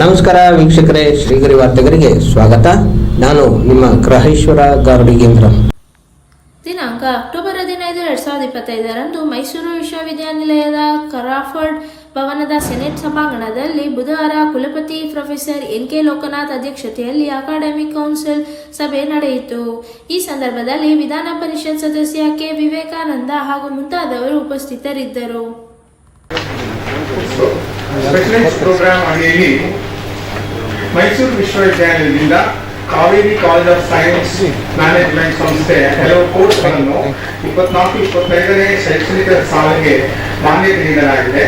ನಮಸ್ಕಾರ ವೀಕ್ಷಕರೇ ಶ್ರೀಗರಿ ವಾರ್ತೆಗರಿಗೆ ಸ್ವಾಗತ. ನಾನು ನಿಮ್ಮ ಗ್ರಹೇಶ್ವರ ಗಾರುಡಿಗೇಂದ್ರ ದಿನಾಂಕ ಅಕ್ಟೋಬರ್ ಹದಿನೈದು ಎರಡ್ ಸಾವಿರದ ಇಪ್ಪತ್ತೈದರಂದು ಮೈಸೂರು ವಿಶ್ವವಿದ್ಯಾನಿಲಯದ ಕರಾಫರ್ಡ್ ಭವನದ ಸೆನೆಟ್ ಸಭಾಂಗಣದಲ್ಲಿ ಬುಧವಾರ ಕುಲಪತಿ ಪ್ರೊಫೆಸರ್ ಎನ್ ಕೆ ಲೋಕನಾಥ್ ಅಧ್ಯಕ್ಷತೆಯಲ್ಲಿ ಅಕಾಡೆಮಿಕ್ ಕೌನ್ಸಿಲ್ ಸಭೆ ನಡೆಯಿತು. ಈ ಸಂದರ್ಭದಲ್ಲಿ ವಿಧಾನ ಪರಿಷತ್ ಸದಸ್ಯ ಕೆ ವಿವೇಕಾನಂದ ಹಾಗೂ ಮುಂತಾದವರು ಉಪಸ್ಥಿತರಿದ್ದರು. ಮೈಸೂರು ವಿಶ್ವವಿದ್ಯಾಲಯದಿಂದ Kaveri college of science management ಸಂಸ್ಥೆ ಕೆಲವು ಕೋರ್ಸ್ಗಳನ್ನು ಇಪ್ಪತ್ನಾಲ್ಕು ಇಪ್ಪತ್ತೈದನೇ ಶೈಕ್ಷಣಿಕ ಸಾಲಿಗೆ ಮಾನ್ಯತೆ ನೀಡಲಾಗಿದೆ.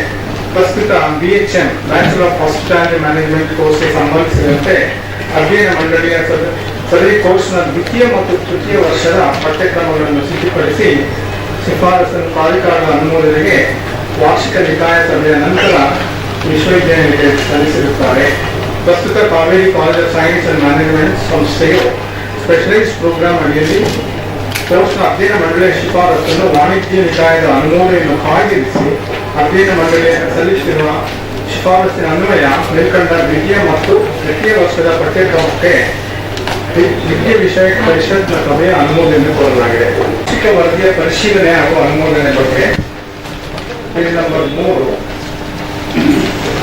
ಪ್ರಸ್ತುತ B H M bachelor of hospitality management ಕೋರ್ಸ್ಗೆ ಸಂಬಂಧಿಸಿದಂತೆ ಅಧ್ಯಯನ ಮಂಡಳಿಯ ಸದ- ಸದರಿ ಕೋರ್ಸ್ನ ದ್ವಿತೀಯ ಮತ್ತು ತೃತೀಯ ವರ್ಷದ ಪಠ್ಯಕ್ರಮಗಳನ್ನು ಸಿದ್ಧಪಡಿಸಿ ಶಿಫಾರಸನ್ನು ಪ್ರಾಧಿಕಾರದ ಅನುಮೋದನೆಗೆ ವಾರ್ಷಿಕ ನಿಕಾಯ ಸಭೆಯ ನಂತರ ವಿಶ್ವವಿದ್ಯಾಲಯಕ್ಕೆ ಸಲ್ಲಿಸಿರುತ್ತಾರೆ. ಪ್ರಸ್ತುತ Kaveri college of science and management ಸಂಸ್ಥೆಯು ಸ್ಪೆಷಲೈಸ್ ಪ್ರೋಗ್ರಾಂ ಅಡಿಯಲ್ಲಿ ಕೋರ್ಸ್ನ ಅಧ್ಯಯನ ಮಂಡಳಿಯ ಶಿಫಾರಸನ್ನು ವಾಣಿಜ್ಯ ನಿಕಾಯದ ಅನುಮೋದನೆಯನ್ನು ಕಾಯ್ದಿರಿಸಿ ಅಧ್ಯಯನ ಮಂಡಳಿಯ ಸಲ್ಲಿಸಿರುವ ಶಿಫಾರಸಿನ ಅನ್ವಯ ಮೇಲ್ಕಂಡ ದ್ವಿತೀಯ ಮತ್ತು ತೃತೀಯ ವರ್ಷದ ಪಠ್ಯಕ್ರಮಕ್ಕೆ ವಿದ್ಯೆ ವಿಷಯ ಪರಿಷತ್ನ ಸಭೆಯ ಅನುಮೋದನೆ ಕೊಡಲಾಗಿದೆ ಶಿಕ್ಷಕ ವರದಿಯ ಪರಿಶೀಲನೆ ಹಾಗೂ ಅನುಮೋದನೆ ಬಗ್ಗೆ ನಂಬರ್ ಮೂರು.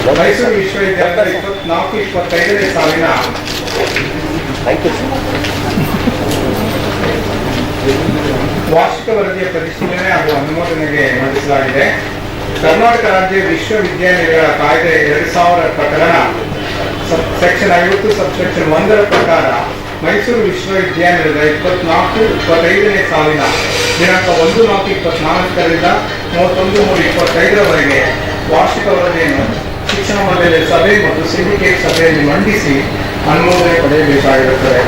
ಮೈಸೂರು ವಿಶ್ವವಿದ್ಯಾಲಯದ ಇಪ್ಪತ್ನಾಲ್ಕು ಇಪ್ಪತ್ತೈದನೇ ಸಾಲಿನ ವಾರ್ಷಿಕ ವರದಿಯ ಪರಿಶೀಲನೆ ಹಾಗೂ ಅನುಮೋದನೆಗೆ ಮಂಡಿಸಲಾಗಿದೆ. ಕರ್ನಾಟಕ ರಾಜ್ಯ ವಿಶ್ವವಿದ್ಯಾನಿಲಯಗಳ ಕಾಯ್ದೆ ಎರಡು ಸಾವಿರ ಪ್ರಕರಣ. ಸೆಕ್ಷನ್ ಐವತ್ತು ಸಬ್ಸೆಕ್ಷನ್ ಒಂದರ ಪ್ರಕಾರ ಮೈಸೂರು ವಿಶ್ವವಿದ್ಯಾನಿಲಯದ ಇಪ್ಪತ್ನಾಲ್ಕು ಇಪ್ಪತ್ತೈದನೇ ಸಾಲಿನ ದಿನಾಂಕ ಒಂದು ನಾಲ್ಕು ಇಪ್ಪತ್ನಾಲ್ಕರಿಂದ ಮೂವತ್ತೊಂದು ಮೂರು ಇಪ್ಪತ್ತೈದರವರೆಗೆ ವಾರ್ಷಿಕ ವರದಿಯನ್ನು ಶಿಕ್ಷಣ ಮಂಡಳಿಯ ಸಭೆ ಮತ್ತು ಸಿಂಡಿಕೇಟ್ ಸಭೆಯಲ್ಲಿ ಮಂಡಿಸಿ ಅನುಮೋದನೆ ಪಡೆಯಬೇಕಾಗಿರುತ್ತದೆ.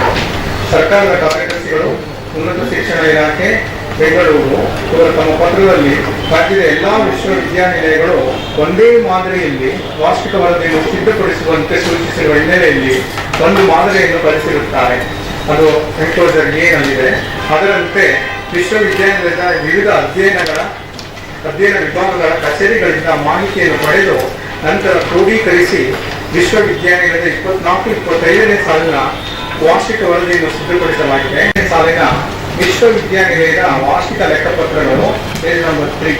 ಸರ್ಕಾರದ ಕಾರ್ಯದರ್ಶಿಗಳು ಉನ್ನತ ಶಿಕ್ಷಣ ಇಲಾಖೆ, ಬೆಂಗಳೂರು ಇವರು ತಮ್ಮ ಪತ್ರದಲ್ಲಿ ರಾಜ್ಯದ ಎಲ್ಲಾ ವಿಶ್ವವಿದ್ಯಾನಿಲಯಗಳು ಒಂದೇ ಮಾದರಿಯಲ್ಲಿ ವಾರ್ಷಿಕ ವರದಿಯನ್ನು ಸಿದ್ಧಪಡಿಸುವಂತೆ ಸೂಚಿಸಿರುವ ಹಿನ್ನೆಲೆಯಲ್ಲಿ ಒಂದು ಮಾದರಿಯನ್ನು ಬಳಸಿರುತ್ತಾರೆ. ಅದು ಎನ್ಕ್ಲೋಸರ್ ಏನಲ್ಲಿದೆ ಅದರಂತೆ ವಿಶ್ವವಿದ್ಯಾನಿಲಯದ ವಿವಿಧ ಅಧ್ಯಯನಗಳ, ಅಧ್ಯಯನ ವಿಭಾಗಗಳ ಕಚೇರಿಗಳಿಂದ ಮಾಹಿತಿಯನ್ನು ಪಡೆದು ನಂತರ ಕ್ರೋಢೀಕರಿಸಿ ವಿಶ್ವವಿದ್ಯಾನಿಲಯದ ಇಪ್ಪತ್ನಾಲ್ಕು, ಇಪ್ಪತ್ತೈದನೇ ಸಾಲಿನ ವಾರ್ಷಿಕ ವರದಿಯನ್ನು ಸಿದ್ಧಪಡಿಸಲಾಗಿದೆ. ಸಾಲಿನ ವಿಶ್ವವಿದ್ಯಾನಿಲಯದ ವಾರ್ಷಿಕ ಲೆಕ್ಕಪತ್ರಗಳು ಪೇಜ್ ನಂಬರ್ ತ್ರೀ.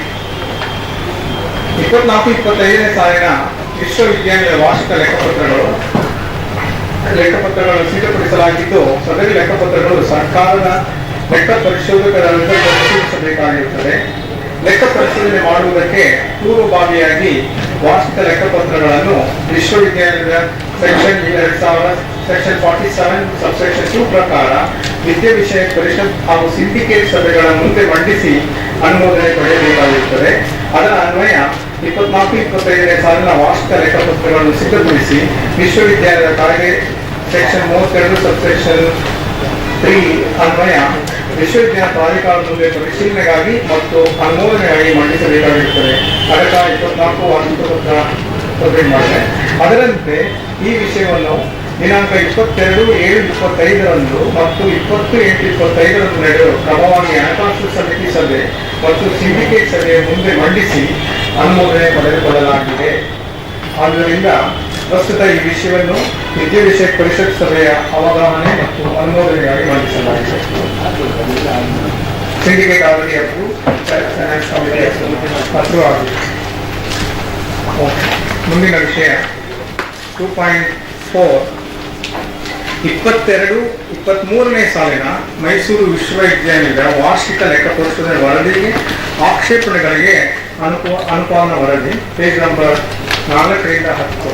ಇಪ್ಪತ್ನಾಲ್ಕು, ಇಪ್ಪತ್ತೈದನೇ ಸಾಲಿನ ವಿಶ್ವವಿದ್ಯಾನಿಲಯ ವಾರ್ಷಿಕ ಲೆಕ್ಕಪತ್ರಗಳು ಲೆಕ್ಕಪತ್ರಗಳನ್ನು ಸಿದ್ಧಪಡಿಸಲಾಗಿದ್ದು, ಸದರಿ ಲೆಕ್ಕಪತ್ರಗಳು ಸರ್ಕಾರದ ಲೆಕ್ಕ ಪರಿಶೋಧಕರಿಂದ ಪರಿಶೀಲಿಸಬೇಕಾಗಿರುತ್ತದೆ ಲೆಕ್ಕ ಪರಿಶೀಲನೆ ಮಾಡುವುದಕ್ಕೆ ಪೂರ್ವಭಾವಿಯಾಗಿ ವಾರ್ಷಿಕ ಲೆಕ್ಕಪತ್ರಗಳನ್ನು ವಿಶ್ವವಿದ್ಯಾಲಯದ ಸೆಕ್ಷನ್ ಎರಡ್ ಸಾವಿರ, section forty seven subsection two ಪ್ರಕಾರ ವಿದ್ಯೆ ವಿಷಯ ಪರಿಷತ್ ಹಾಗೂ ಸಿಂಡಿಕೇಟ್ ಸಭೆಗಳ ಮುಂದೆ ಮಂಡಿಸಿ ಅನುಮೋದನೆ ಪಡೆಯಬೇಕಾಗಿರುತ್ತದೆ ಅದರ ಅನ್ವಯ ಇಪ್ಪತ್ನಾಲ್ಕು, ಇಪ್ಪತ್ತೈದನೇ ಸಾಲಿನ ವಾರ್ಷಿಕ ಲೆಕ್ಕಪತ್ರಗಳನ್ನು ಸಿದ್ಧಪಡಿಸಿ ವಿಶ್ವವಿದ್ಯಾಲಯದ ಕಾರ್ಯ ಸೆಕ್ಷನ್ ಮೂವತ್ತೆರಡು ಸಬ್ಸೆಕ್ಷನ್ ತ್ರೀ ಅನ್ವಯ ವಿಶ್ವವಿದ್ಯಾಲಯ ಪ್ರಾಧಿಕಾರದ ಮುಂದೆ ಪರಿಶೀಲನೆಗಾಗಿ ಮತ್ತು ಅನುಮೋದನೆಗಾಗಿ ಮಂಡಿಸಬೇಕಾಗಿರುತ್ತದೆ. ಅದಕ್ಕಾಗಿ ಇಪ್ಪತ್ನಾಲ್ಕು ವಾರ್ಷಿಕ ಪತ್ರ ಸಬ್ಮಿಟ್ ಮಾಡಿದೆ ಅದರಂತೆ ಈ ವಿಷಯವನ್ನು ದಿನಾಂಕ ಇಪ್ಪತ್ತೆರಡು, ಏಳು, ಇಪ್ಪತ್ತೈದರಂದು ಮತ್ತು ಇಪ್ಪತ್ತು ಎಂಟು ಇಪ್ಪತ್ತೈದರಂದು ನಡೆಯುವ ಕ್ರಮವಾಗಿ ಹಣಕಾಸು ಸಮಿತಿ ಸಭೆ ಮತ್ತು ಸಿಂಡಿಕೇಟ್ ಸಭೆಯ ಮುಂದೆ ಮಂಡಿಸಿ ಅನುಮೋದನೆ ಪಡೆದುಕೊಳ್ಳಲಾಗಿದೆ ಆದ್ದರಿಂದ ಪ್ರಸ್ತುತ ಈ ವಿಷಯವನ್ನು ವಿದ್ಯಾ ವಿಷಯ ಪರಿಷತ್ ಸಭೆಯ ಅವಗಾಹನೆ ಮತ್ತು ಅನುಮೋದನೆಗಾಗಿ ಮಂಡಿಸಲಾಗಿದೆ. ಸಿಂಡಿಕೇಟ್ ಅವಧಿ ಅಪ್ರೂವ್ ಫೈನಾನ್ಸ್. ಮುಂದಿನ ವಿಷಯ ಟೂ ಪಾಯಿಂಟ್ ಫೋರ್ ಇಪ್ಪತ್ತೆರಡು ಇಪ್ಪತ್ತ್ಮೂರನೇ ಸಾಲಿನ ಮೈಸೂರು ವಿಶ್ವವಿದ್ಯಾನಿಲಯದ ವಾರ್ಷಿಕ ಲೆಕ್ಕಪರಿಶೋಧನೆ ವರದಿಗೆ ಆಕ್ಷೇಪಣೆಗಳಿಗೆ ಅನುಪ ಅನುಪಾಲನ ವರದಿ ಪೇಜ್ ನಂಬರ್ ನಾಲ್ಕರಿಂದ ಹತ್ತು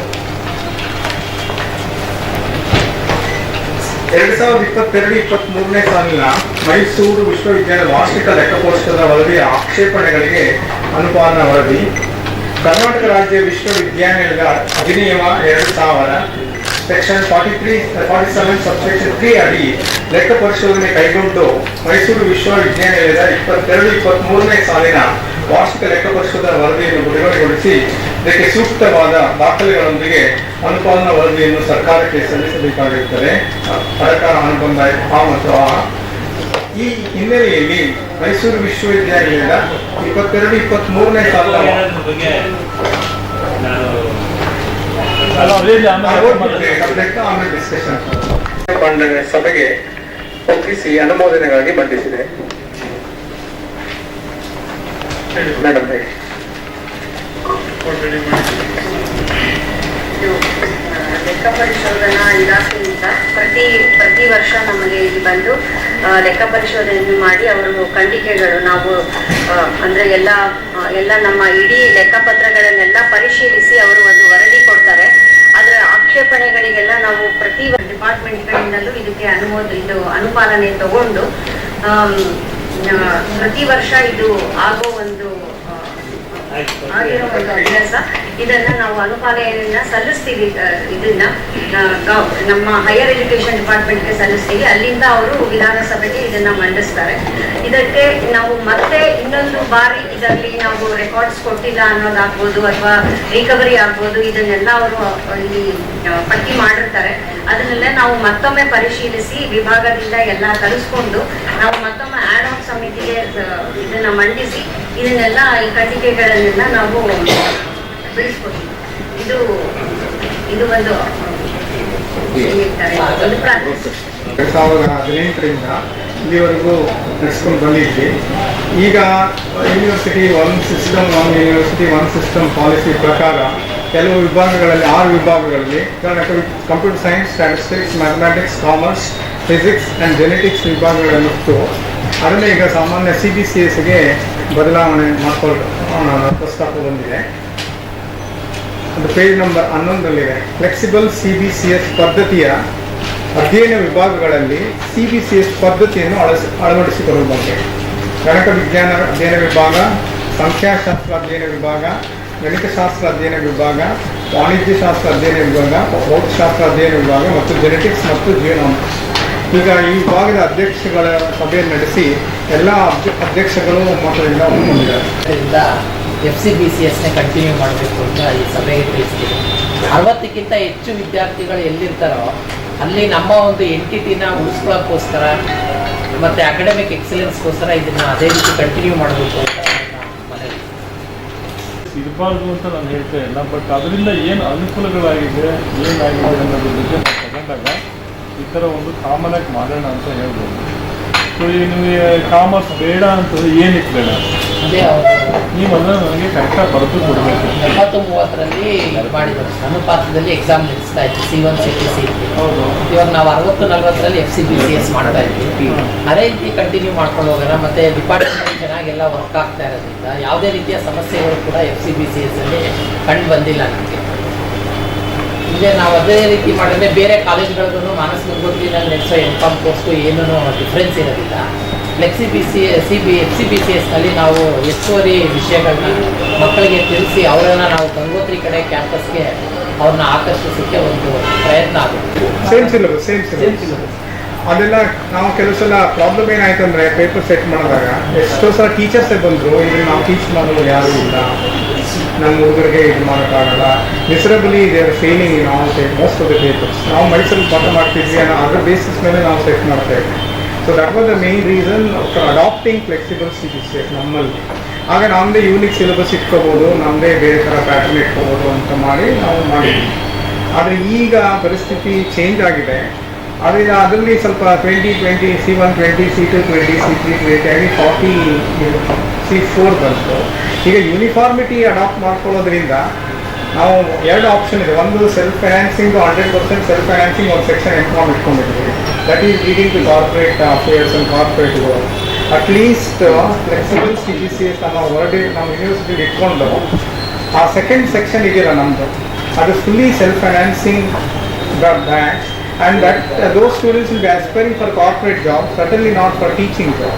ಎರಡು ಸಾವಿರದ ಇಪ್ಪತ್ತೆರಡು ಇಪ್ಪತ್ತ್ ಮೂರನೇ ಸಾಲಿನ ಮೈಸೂರು ವಿಶ್ವವಿದ್ಯಾಲಯ ವಾರ್ಷಿಕ ಲೆಕ್ಕಪರಿಶೋಧನಾ ವರದಿಯ ಆಕ್ಷೇಪಣೆಗಳಿಗೆ ಅನುಪಾಲನ ವರದಿ. ಕರ್ನಾಟಕ ರಾಜ್ಯ ವಿಶ್ವವಿದ್ಯಾನಿಲಯದ ಅಧಿನಿಯಮ ಎರಡು ಸಾವಿರ, section forty three forty seven subsection three ಅಡಿ ಲೆಕ್ಕ ಪರಿಶೋಧನೆ ಕೈಗೊಂಡು ಮೈಸೂರು ವಿಶ್ವವಿದ್ಯಾನಿಲಯದ ಇಪ್ಪತ್ತೆರಡು ಇಪ್ಪತ್ತ್ಮೂರನೇ ಸಾಲಿನ ವಾರ್ಷಿಕ ಲೆಕ್ಕ ಪರಿಶೋಧನಾ ವರದಿಯನ್ನು ಬಿಡುಗಡೆಗೊಳಿಸಿ ಇದಕ್ಕೆ ಸೂಕ್ತವಾದ ದಾಖಲೆಗಳೊಂದಿಗೆ ಅನುಪಾಲನ ವರದಿಯನ್ನು ಸರ್ಕಾರಕ್ಕೆ ಸಲ್ಲಿಸಬೇಕಾಗಿರುತ್ತದೆ. ಸರ್ಕಾರ ಅನುಬಂಧ ಆ ಮತ್ತು ಆ. ಈ ಹಿನ್ನೆಲೆಯಲ್ಲಿ ಮೈಸೂರು ವಿಶ್ವವಿದ್ಯಾಲಯದ ಇಪ್ಪತ್ತೆರಡು ಇಪ್ಪತ್ತ್ ಮೂರನೇ ಮಂಡನೆ ಸಭೆಗೆ ಒಪ್ಪಿಸಿ ಅನುಮೋದನೆಗಾಗಿ ಬಂಧಿಸಿದೆ. ಮೇಡಮ್ ಹೇಳಿ. ಲೆಕ್ಕ ಪರಿಶೋಧನಾ ಇಲಾಖೆಯಿಂದ ಪ್ರತಿ ಪ್ರತಿ ವರ್ಷ ನಮಗೆ ಇಲ್ಲಿ ಬಂದು ಲೆಕ್ಕ ಪರಿಶೋಧನೆಯನ್ನು ಮಾಡಿ ಅವರು ಖಂಡಿಕೆಗಳು ನಾವು ಅಂದರೆ ಎಲ್ಲ ಎಲ್ಲ ನಮ್ಮ ಇಡೀ ಲೆಕ್ಕಪತ್ರಗಳನ್ನೆಲ್ಲ ಪರಿಶೀಲಿಸಿ ಅವರು ಒಂದು ವರದಿ ಕೊಡ್ತಾರೆ. ಅದರ ಆಕ್ಷೇಪಣೆಗಳಿಗೆಲ್ಲ ನಾವು ಪ್ರತಿ ಡಿಪಾರ್ಟ್ಮೆಂಟ್ಗಳಿಂದಲೂ ಇದಕ್ಕೆ ಅನುಮೋದ, ಇದು ಅನುಪಾಲನೆ ತಗೊಂಡು ಪ್ರತಿ ವರ್ಷ ಇದು ಆಗೋ ಒಂದು ಆಗಿರೋ ಒಂದು ಅಭ್ಯಾಸ ಇದನ್ನ ನಾವು ಸಲ್ಲಿಸ್ತೀವಿ ಇದನ್ನ ನಮ್ಮ ಹೈಯರ್ ಎಜುಕೇಶನ್ ಡಿಪಾರ್ಟ್ಮೆಂಟ್ಗೆ ಸಲ್ಲಿಸ್ತೀವಿ. ಅಲ್ಲಿಂದ ಅವರು ವಿಧಾನಸಭೆಗೆ ಇದನ್ನ ಮಂಡಿಸ್ತಾರೆ. ಇದಕ್ಕೆ ನಾವು ಮತ್ತೆ ಇನ್ನೊಂದು ಬಾರಿ ಇದರಲ್ಲಿ ನಾವು ರೆಕಾರ್ಡ್ಸ್ ಕೊಟ್ಟಿಲ್ಲ ಅನ್ನೋದಾಗ್ಬೋದು ಅಥವಾ ರಿಕವರಿ ಆಗ್ಬೋದು, ಇದನ್ನೆಲ್ಲ ಅವರು ಇಲ್ಲಿ ಪಟ್ಟಿ ಮಾಡಿರ್ತಾರೆ. ಅದನ್ನೆಲ್ಲ ನಾವು ಮತ್ತೊಮ್ಮೆ ಪರಿಶೀಲಿಸಿ ವಿಭಾಗದಿಂದ ಎಲ್ಲ ತರಿಸ್ಕೊಂಡು ನಾವು ಮತ್ತೊಮ್ಮೆ ಆಡ್ ಆನ್ ಸಮಿತಿಗೆ ಇದನ್ನ ಮಂಡಿಸಿ ಇದನ್ನೆಲ್ಲ ಈ ಕಟಿಕೆಗಳನ್ನೆಲ್ಲ ನಾವು ಬಿಡಿಸ್ಕೊಡ್ತೀವಿ. ಇದು ಇದು ಒಂದು ಎರಡ್ ಸಾವಿರದ ಹದಿನೆಂಟರಿಂದ ಇಲ್ಲಿವರೆಗೂ ನಡೆಸ್ಕೊಂಡು ಬಂದಿದ್ವಿ. ಈಗ university one system one university one system policy ಪ್ರಕಾರ ಕೆಲವು ವಿಭಾಗಗಳಲ್ಲಿ ಆರು ವಿಭಾಗಗಳಲ್ಲಿ computer science statistics mathematics commerce physics and genetics ವಿಭಾಗಗಳನ್ನಿತ್ತು ಅದನ್ನೇ ಈಗ ಸಾಮಾನ್ಯ ಸಿ ಬಿ ಸಿ ಎಸ್ಗೆ ಬದಲಾವಣೆ ಮಾಡಿಕೊಂಡು ಪ್ರಸ್ತಾಪ ಬಂದಿದೆ. ಅದು page number ಹನ್ನೊಂದರಲ್ಲಿದೆ. Flexible C B C S ಪದ್ಧತಿಯ ಅಧ್ಯಯನ ವಿಭಾಗಗಳಲ್ಲಿ ಸಿ ಬಿ ಸಿ ಎಸ್ ಪದ್ಧತಿಯನ್ನು ಅಳಸ ಅಳವಡಿಸಿಕೊಳ್ಳುವ ಬಗ್ಗೆ. ಗಣಕ ವಿಜ್ಞಾನ ಅಧ್ಯಯನ ವಿಭಾಗ, ಸಂಖ್ಯಾಶಾಸ್ತ್ರ ಅಧ್ಯಯನ ವಿಭಾಗ, ಗಣಿತಶಾಸ್ತ್ರ ಅಧ್ಯಯನ ವಿಭಾಗ, ವಾಣಿಜ್ಯಶಾಸ್ತ್ರ ಅಧ್ಯಯನ ವಿಭಾಗ, ಭೌತಶಾಸ್ತ್ರ ಅಧ್ಯಯನ ವಿಭಾಗ ಮತ್ತು ಜೆನೆಟಿಕ್ಸ್ ಮತ್ತು ಜೀವನಾಂಶ ಈಗ ಈ ಭಾಗದ ಅಧ್ಯಕ್ಷಗಳ ಸಭೆ ನಡೆಸಿ ಎಲ್ಲ ಅಧ್ಯ- ಅಧ್ಯಕ್ಷಗಳು ಮತದಿಂದ ಒಪ್ಪಿಕೊಂಡಿದ್ದಾರೆ ಅದರಿಂದ ಎಫ್ ಸಿ ಬಿ ಸಿ ಎಸ್ನೇ ಕಂಟಿನ್ಯೂ ಮಾಡಬೇಕು ಅಂತ ಈ ಸಭೆಗೆ ತಿಳಿಸ್ತೀವಿ ಅರವತ್ತಕ್ಕಿಂತ ಹೆಚ್ಚು ವಿದ್ಯಾರ್ಥಿಗಳು ಎಲ್ಲಿರ್ತಾರೋ ಅಲ್ಲಿ ನಮ್ಮ ಒಂದು ಎಂಟಿಟಿನ ಉಳಿಸ್ಕೊಳ್ಳೋಕ್ಕೋಸ್ಕರ ಮತ್ತು ಅಕಾಡೆಮಿಕ್ ಎಕ್ಸಲೆನ್ಸ್ಗೋಸ್ಕರ ಇದನ್ನು ಅದೇ ರೀತಿ ಕಂಟಿನ್ಯೂ ಮಾಡಬೇಕು ಅಂತ ಇರಬಾರ್ದು ಅಂತ ನಾನು ಹೇಳ್ತಾ ಇಲ್ಲ ಬಟ್ ಅದರಿಂದ ಏನು ಅನುಕೂಲಗಳಾಗಿದೆ ಏನಾಗಿದೆ ಅನ್ನೋದ್ರ ಬಗ್ಗೆ ಈ ಥರ ಒಂದು ಕಾಮನ್ ಆಗಿ ಮಾಡೋಣ ಅಂತ ಹೇಳ್ಬೋದು. ಸೊ ಈಗ ನಿಮಗೆ ಕಾಮರ್ಸ್ ಬೇಡ ಅಂತ ಏನಿತ್ತು ಬೇಡ ನೀವು ಅದನ್ನ ನನಗೆ ಕರೆಕ್ಟಾಗಿ ಬರೆದು ಕೊಡಬೇಕು. ಎಪ್ಪತ್ತು ಮೂವತ್ತರಲ್ಲಿ ಮಾಡಿದ್ರು. ಅನುಪಾತದಲ್ಲಿ ಎಕ್ಸಾಮ್ ನಡೆಸ್ತಾ ಇತ್ತು C one C T C ಹೌದು. ಇವಾಗ ನಾವು ಅರವತ್ತು ನಲ್ವತ್ತರಲ್ಲಿ F C B C S ಮಾಡ್ತಾ ಇದ್ವಿ. ಅದೇ ರೀತಿ ಕಂಟಿನ್ಯೂ ಮಾಡ್ಕೊಂಡು ಹೋಗೋಣ. ಮತ್ತೆ ಡಿಪಾರ್ಟ್ಮೆಂಟ್ ಚೆನ್ನಾಗೆಲ್ಲ ವರ್ಕ್ ಆಗ್ತಾ ಇರೋದ್ರಿಂದ ಯಾವುದೇ ರೀತಿಯ ಸಮಸ್ಯೆಗಳು ಕೂಡ F C B C S ಅಲ್ಲಿ ಕಂಡು ಬಂದಿಲ್ಲ ನಮಗೆ. ಹಿಂದೆ ನಾವು ಅದೇ ರೀತಿ ಮಾಡಿದ್ರೆ ಬೇರೆ ಕಾಲೇಜ್ಗಳಿಗೂ ಮಾನಸ ನಾನು ನಡೆಸೋ ಎಂ ಕಾಮ್ ಕೋರ್ಸ್ಗೂ ಏನೂ ಡಿಫ್ರೆನ್ಸ್ ಇರೋದಿಲ್ಲ. Flexi B C C B F C B C ಎಸ್ನಲ್ಲಿ ನಾವು ಹೆಚ್ಚುವರಿ ವಿಷಯಗಳನ್ನ ಮಕ್ಕಳಿಗೆ ತಿಳಿಸಿ ಅವರನ್ನು ನಾವು ಗಂಗೋತ್ರಿ ಕಡೆ ಕ್ಯಾಂಪಸ್ಗೆ ಅವ್ರನ್ನ ಆಕರ್ಷಿಸೋಕ್ಕೆ ಒಂದು ಪ್ರಯತ್ನ ಆಗುತ್ತೆ ಸೇಮ್ ಸಿಲೆಬಸ್ ಸೇಮ್ ಸಿಲೆಬಸ್ ಅದೆಲ್ಲ ನಾವು ಕೆಲವು ಸಲ ಪ್ರಾಬ್ಲಮ್ ಏನಾಯ್ತು ಅಂದ್ರೆ ಪೇಪರ್ ಸೆಟ್ ಮಾಡಿದಾಗ ಎಷ್ಟೋ ಸಲ ಟೀಚರ್ಸೇ ಬಂದರು ಇಲ್ಲಿ ನಾವು ಟೀಚ್ ಮಾಡಲು ಯಾರು ಇಲ್ಲ. ನಮ್ಮ ಹುಡುಗರಿಗೆ ಇದು ಮಾಡೋಕ್ಕಾಗಲ್ಲ. Miserably they're failing in almost of the papers ನಾವು ಮೈಸೂರಲ್ಲಿ ಪಾಠ ಮಾಡ್ತಿದ್ವಿ ಅನ್ನೋ ಅದರ ಬೇಸಿಸ್ ಮೇಲೆ ನಾವು ಸೆಟ್ ಮಾಡ್ತಾ ಇದ್ವಿ. So that was the main reason for adapting flexible C B C ನಮ್ಮಲ್ಲಿ. ಆಗ ನಮ್ಮದೇ ಯೂನಿಕ್ ಸಿಲೆಬಸ್ ಇಟ್ಕೋಬೋದು ನಮ್ಮದೇ ಬೇರೆ ಥರ ಪ್ಯಾಟರ್ನ್ ಇಟ್ಕೋಬೋದು ಅಂತ ಮಾಡಿ ನಾವು ಮಾಡಿದ್ವಿ. ಆದರೆ ಈಗ ಪರಿಸ್ಥಿತಿ ಚೇಂಜ್ ಆಗಿದೆ. ಆದರೆ ಅದರಲ್ಲಿ ಸ್ವಲ್ಪ twenty twenty C one twenty C two twenty C three twenty ಆಗಿ ಫಾರ್ಟಿ ಸಿ ಫೋರ್ ಬಂತು. ಈಗ ಯೂನಿಫಾರ್ಮಿಟಿ ಅಡಾಪ್ಟ್ ಮಾಡ್ಕೊಳ್ಳೋದ್ರಿಂದ ನಾವು ಎರಡು ಆಪ್ಷನ್ ಇದೆ. ಒಂದು self financing hundred percent self financing ಒಂದು ಸೆಕ್ಷನ್ ಎನ್ಫಾರ್ಮ್ ಇಟ್ಕೊಂಡಿದ್ದೀವಿ that is leading to corporate affairs and corporate at least flexible C B C S ನಮ್ಮ ವರ್ಡ್ ನಮ್ಮ ಯೂನಿವರ್ಸಿಟಿಲಿ ಇಟ್ಕೊಂಡು, ಆ ಸೆಕೆಂಡ್ ಸೆಕ್ಷನ್ ಇದೆಯಲ್ಲ ನಮ್ಮದು ಅದು fully self financing bank and that those those students be aspiring for corporate job suddenly not for teaching job.